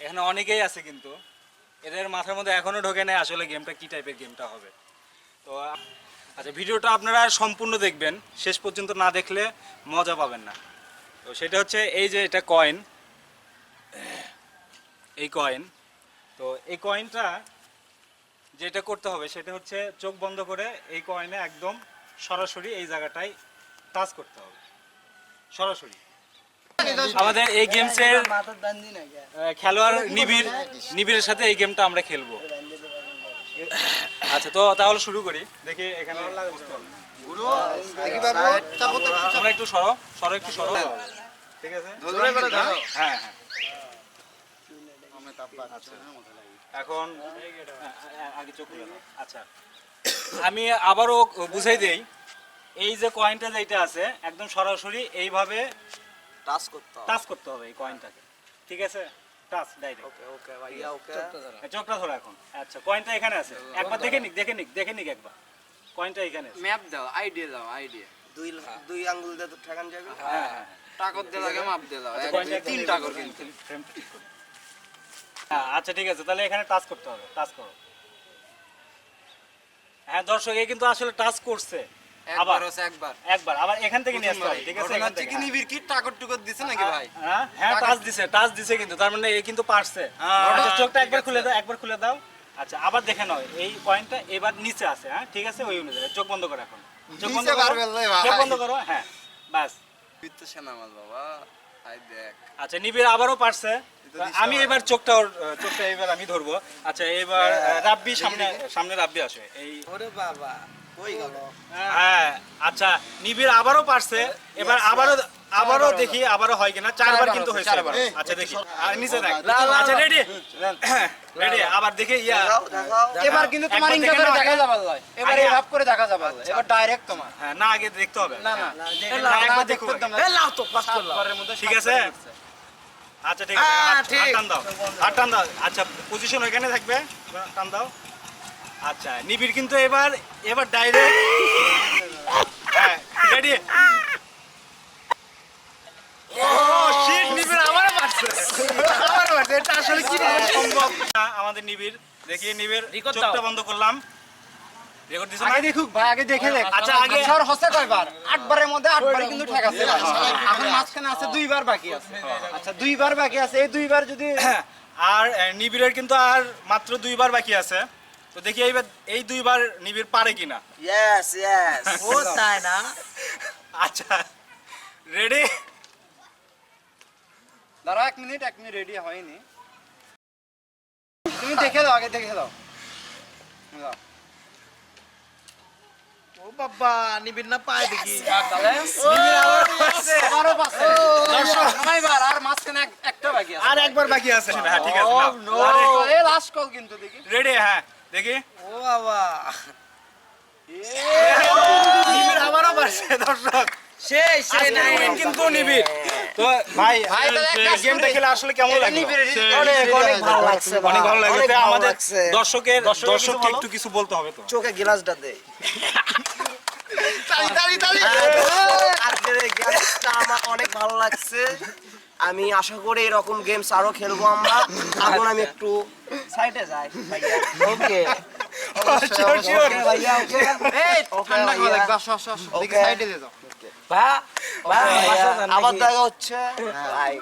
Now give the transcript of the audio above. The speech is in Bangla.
এখানে অনেকেই আছে কিন্তু। এদের মাথার মধ্যে এখনও ঢোকে নেই আসলে গেমটা কি টাইপের গেমটা হবে। তো আচ্ছা ভিডিওটা আপনারা সম্পূর্ণ দেখবেন। শেষ পর্যন্ত না দেখলে মজা পাবেন না। তো সেটা হচ্ছে এই যে এটা কয়েন এই কয়েন তো এই কয়েনটা যেটা করতে হবে সেটা হচ্ছে চোখ বন্ধ করে এই কয়েনে একদম সরাসরি এই জায়গাটায় টাচ করতে হবে। সরাসরি। আমাদের এই গেমসের আহ, খেলোয়াড় নিবিড় নিবিড়ের সাথে এই গেমটা আমরা খেলব। আচ্ছা তো তাহলে শুরু করি। দেখি এখানে তোমরা একটু সরো সরো একটু সরো। ঠিক আছে? হ্যাঁ হ্যাঁ। আচ্ছা। এখন আগে চোখ আচ্ছা। আমি আবারও বুঝাই দেই এই যে কয়েনটা যেটা আছে একদম সরাসরি এইভাবে টাচ করতে হবে। টাচ করতে হবে এই কয়েনটাকে ঠিক আছে? টাচ ডাইরেক্ট ওকে ওকে ভাইয়া ওকে। চোখটা ধরো। এখন। আচ্ছা কয়েনটা এখানে আছে। একবার দেখে নিক দেখে নিক দেখে নিক একবার। কয়েনটা এখানে আছে। ম্যাপ দাও আইডিয়া দাও আইডিয়া দুই দুই আঙ্গুল দিয়ে তো ঠেকান যাবে। হ্যাঁ হ্যাঁ টাকর দিয়ে লাগে মাপ দিয়ে দাও। কয়েনটা তিন টাকর কিন্তু। ঠিক হ্যাঁ আচ্ছা ঠিক আছে। তাহলে এখানে টাচ করতে হবে টাচ করো। হ্যাঁ দর্শক এ কিন্তু আসলে টাচ করছে। আবার একবার একবার। একবার আবার এখান থেকে নিয়ে আসতে হবে ঠিক আছে এখান থেকে। কি কি? টাকর টুকর দিছে নাকি ভাই? হ্যাঁ হ্যাঁ টাচ দিছে টাচ দিছে কিন্তু তার মানে এ কিন্তু পারছে। হ্যাঁ, আচ্ছা চোখটা একবার খুলে দাও একবার খুলে দাও। আচ্ছা আবার দেখে নাও এই পয়েন্টটা এবার নিচে আছে হ্যাঁ ঠিক আছে ওই অনুযায়ী চোখ বন্ধ করো এখন। চোখ বন্ধ করো পারবে না ভাই। চোখ বন্ধ করো হ্যাঁ বাস। তুই সেনা মাল বাবা আই দেখ। আচ্ছা আবারও পারছে। আমি এবার চোখটা ওর, চোখটা এবার আমি ধরবো। আচ্ছা এবার রাব্বি সামনে সামনে রাব্বি আসে এই ওরে বাবা। হ্যাঁ আচ্ছা নিবিড় আবারও পারছে। এবার আবারও আবারও দেখি আবারও। হয় কিনা? চারবার কিন্তু হয়েছে। আচ্ছা দেখি। আর নিচে দেখ। আচ্ছা রেডি রেডি আবার দেখি ইয়া। এবার কিন্তু তোমার ইনকা করে দেখা যাবে এবার এই ভাব করে দেখা যাবে এবার ডাইরেক্ট তোমার। হ্যাঁ, না আগে দেখতে হবে। না না। হ্যাঁ। না, একবার দেখো। দাও। লাও তো পাস করলাম ঠিক আছে? আচ্ছা ঠিক আছে। হ্যাঁ। হাত টান দাও। হাত টান দাও। আচ্ছা পজিশন ওইখানে থাকবে। টান দাও। আচ্ছা নিবিড় কিন্তু এবার এবার ডাইরেক্ট হ্যাঁ রেডি ও শিট নিবিড় আমারও পারছে আমারও পারছে এটা আসলে কি সম্ভব না, আমাদের নিবিড়। দেখি নিবিড় চোখটা বন্ধ করলাম। রেকর্ড দিছো আগে দেখুক ভাই আগে দেখে দেখ। আচ্ছা, আগে- স্যার হচ্ছে কয়বার? আটবারের মধ্যে কিন্তু। এখন মাঝখানে আছে দুইবার বাকি আছে। আচ্ছা দুইবার বাকি আছে। এই দুইবার যদি আর নিবিড়ের কিন্তু আর মাত্র দুইবার বাকি আছে। তো দেখি এইবার এই দুইবার নিবিড় পারে কিনা। ইয়েস ইয়েস ও তাই না আচ্ছা রেডি দাঁড়াও এক মিনিট এক মিনিট রেডি হয়নি। তুমি দেখে দাও আগে দেখে দাও। দাও। ও বাবা নিবিন না পায় দেখি। আবারও পাচ্ছে। নয়বার, আর মাঝখানে এক- একটা বাকি আছে। আর একবার বাকি আছে। হ্যাঁ ঠিক আছে Oh, no. এই last call কিন্তু দেখি। রেডি হ্যাঁ। দেখি। ও বাবা। নিবিড় দর্শক। সেই সেই আজকের কিন্তু নিবিড়। তো ভাই ভাই, তাহলে এক কাজ গেমটা খেলে আসলে কেমন লাগল? অনেক অনেক ভালো লাগছে অনেক ভালো লাগল অনেক তো ভালো আমাদের দর্শকের দর্শককে একটু কিছু বলতে হবে তো। চোখে গ্লাসটা দে। আজকের এই আমার অনেক ভালো লাগছে। আমি আশা করি এরকম গেমস আরও খেলব আমরা। এখন আমি একটু সাইডে যাই ওকে। আবার দেখা হচ্ছে। ভাই